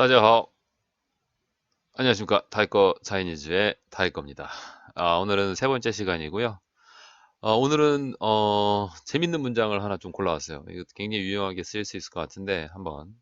大家好. 안녕하십니까. 타이거 차이니즈의 타이거입니다. 아, 오늘은 세 번째 시간이고요. 어, 오늘은 어, 재밌는 문장을 하나 좀 골라왔어요. 이거 굉장히 유용하게 쓰일 수 있을 것 같은데 한번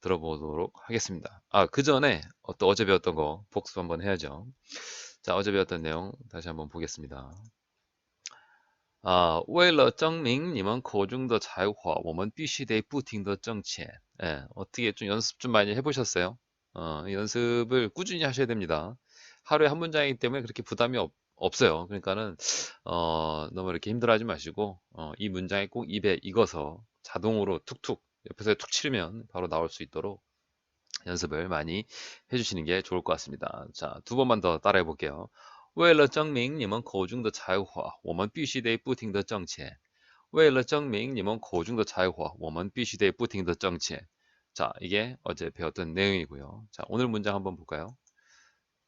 들어보도록 하겠습니다. 아, 그 전에 어, 또 어제 배웠던 거 복습 한번 해야죠. 자, 어제 배웠던 내용 다시 한번 보겠습니다. 아, 为了证明你们口中的才华，我们必须得不停的挣钱. 예, 어떻게 좀 연습 좀 많이 해보셨어요? 어, 연습을 꾸준히 하셔야 됩니다. 하루에 한 문장이기 때문에 그렇게 부담이 없, 없어요. 그러니까는 어, 너무 이렇게 힘들어하지 마시고 어, 이 문장이 꼭 입에 익어서 자동으로 툭툭 옆에서 툭 치면 바로 나올 수 있도록 연습을 많이 해주시는 게 좋을 것 같습니다. 자, 두 번만 더 따라해 볼게요. 为了证明你们口中的才华，我们必须得不停的挣钱。为了证明你们口中的才华，我们必须得不停的挣钱。 자, 이게 어제 배웠던 내용이고요. 자, 오늘 문장 한번 볼까요?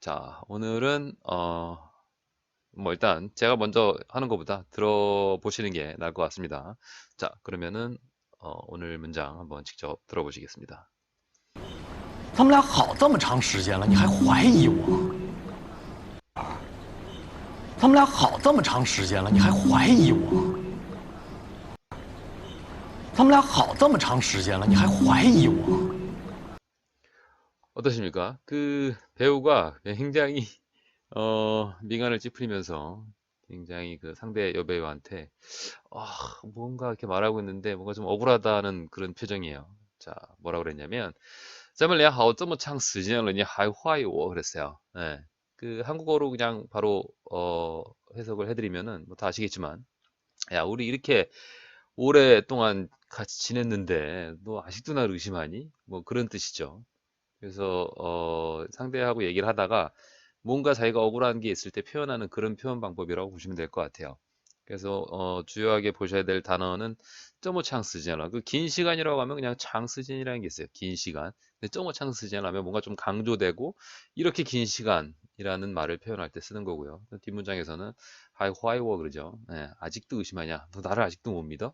자, 오늘은 어, 뭐 일단 제가 먼저 하는 것보다 들어보시는 게 나을 것 같습니다. 자, 그러면은 어, 오늘 문장 한번 직접 들어보시겠습니다. 咱们俩好这么长时间了，你还怀疑我？咱们俩好这么长时间了，你还怀疑我？ 咱们俩好这么长时间了，你还怀疑我？ 어떠십니까? 그 배우가 굉장히 어, 미간을 찌푸리면서 굉장히 그 상대 여배우한테 아, 뭔가 이렇게 말하고 있는데 뭔가 좀 억울하다는 그런 표정이에요. 자, 뭐라 그랬냐면 咱们俩好这么长时间了你还怀疑我 그랬어요. 예. 그 한국어로 그냥 바로 어, 해석을 해드리면은 뭐 다 아시겠지만 야 우리 이렇게 오랫동안 같이 지냈는데 너 아직도 나를 의심하니? 뭐 그런 뜻이죠. 그래서 어, 상대하고 얘기를 하다가 뭔가 자기가 억울한 게 있을 때 표현하는 그런 표현 방법이라고 보시면 될 것 같아요. 그래서 어, 주요하게 보셔야 될 단어는 점오 창스진이라 그긴 시간이라고 하면 그냥 창스진이라는 게 있어요. 긴 시간. 근데 점오 창스진 하면 뭔가 좀 강조되고 이렇게 긴 시간이라는 말을 표현할 때 쓰는 거고요. 뒷문장에서는 하이 화이워 그러죠. 예, 아직도 의심하냐? 너 나를 아직도 못 믿어?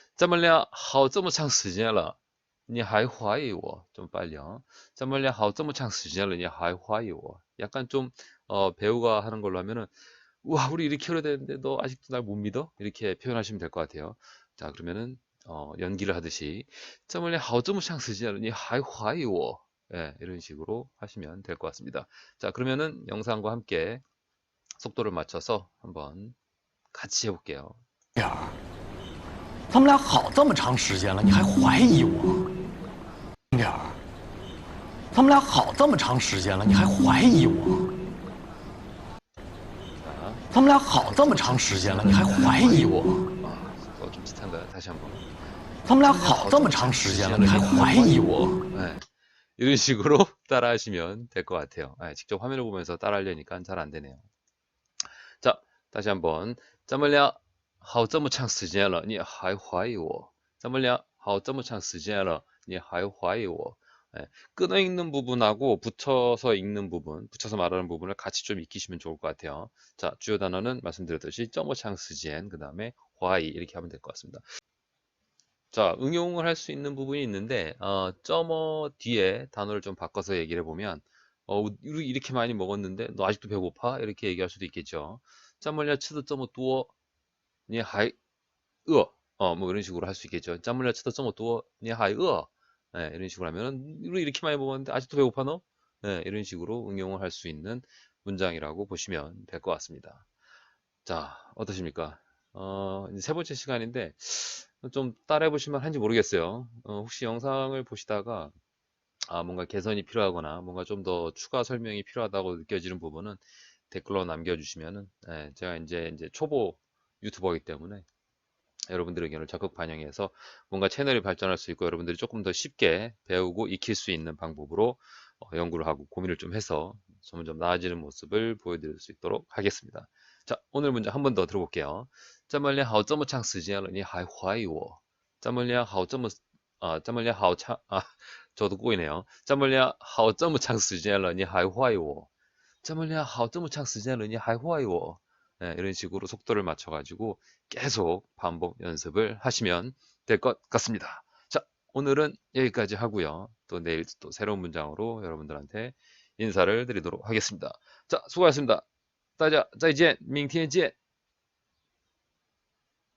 咱们俩好这么长时间了，你还怀疑我? 좀 빨리요. 咱们俩好这么长时间了，你还怀疑我? 약간 좀 어, 배우가 하는 걸로 하면은 우와, 우리 이렇게 오래됐는데 너 아직도 날 못 믿어? 이렇게 표현하시면 될 것 같아요. 자, 그러면은 어, 연기를 하듯이 咱们俩好这么长时间了，你还怀疑我? 예, 이런 식으로 하시면 될 것 같습니다. 자, 그러면은 영상과 함께 속도를 맞춰서 한번 같이 해볼게요. 燕儿， 咱们俩好这么长时间了，你还怀疑我？燕儿，咱们俩好这么长时间了，你还怀疑我？ 자, 咱们俩好这么长时间了，你还怀疑我？ 아, 속도가 좀 비슷한가요? 다시 한번. 咱们俩好这么长时间了，你还怀疑我？ 네, 이런 식으로 따라하시면 될 것 같아요. 네, 직접 화면을 보면서 따라하려니까 잘 안 되네요. 자, 다시 한번. 咱们俩 好这么长时间了，你还怀疑我？咱们俩好这么长时间了，你还怀疑我？ 예, 끊어 읽는 부분하고 붙여서 읽는 부분, 붙여서 말하는 부분을 같이 좀 익히시면 좋을 것 같아요. 자, 주요 단어는 말씀드렸듯이 점어 창스지엔, 그 다음에 화이 이렇게 하면 될 것 같습니다. 자, 응용을 할 수 있는 부분이 있는데, 어, 점어 뒤에 단어를 좀 바꿔서 얘기를 해보면, 어, 우리 이렇게 많이 먹었는데, 너 아직도 배고파? 이렇게 얘기할 수도 있겠죠. 这么려 치도 这么多, 你还饿? 어, 뭐 이런 식으로 할 수 있겠죠. 这么려 치도 这么多,你还饿? 네, 이런 식으로 하면은, 우리 이렇게 많이 먹었는데, 아직도 배고파 너? 네, 이런 식으로 응용을 할 수 있는 문장이라고 보시면 될 것 같습니다. 자, 어떠십니까? 어, 이제 세 번째 시간인데, 좀 따라해 보시면 한지 모르겠어요. 어, 혹시 영상을 보시다가 아, 뭔가 개선이 필요하거나 뭔가 좀 더 추가 설명이 필요하다고 느껴지는 부분은 댓글로 남겨주시면은 예, 제가 이제 이제 초보 유튜버이기 때문에 여러분들의 의견을 적극 반영해서 뭔가 채널이 발전할 수 있고 여러분들이 조금 더 쉽게 배우고 익힐 수 있는 방법으로 어, 연구를 하고 고민을 좀 해서 점점 나아지는 모습을 보여드릴 수 있도록 하겠습니다. 자, 오늘 문제 한 번 더 들어볼게요. 这么练好这么长时间了，你还怀疑我？这么练好这么啊，这么练好长啊， 저도 꼬이네요. 这么练好这么长时间了，你还怀疑我？这么练好这么长时间了，你还怀疑我？ 네, 이런 식으로 속도를 맞춰가지고 계속 반복 연습을 하시면 될 것 같습니다. 자, 오늘은 여기까지 하고요. 또 내일 또 새로운 문장으로 여러분들한테 인사를 드리도록 하겠습니다. 자, 수고하셨습니다. 大家再见，明天见。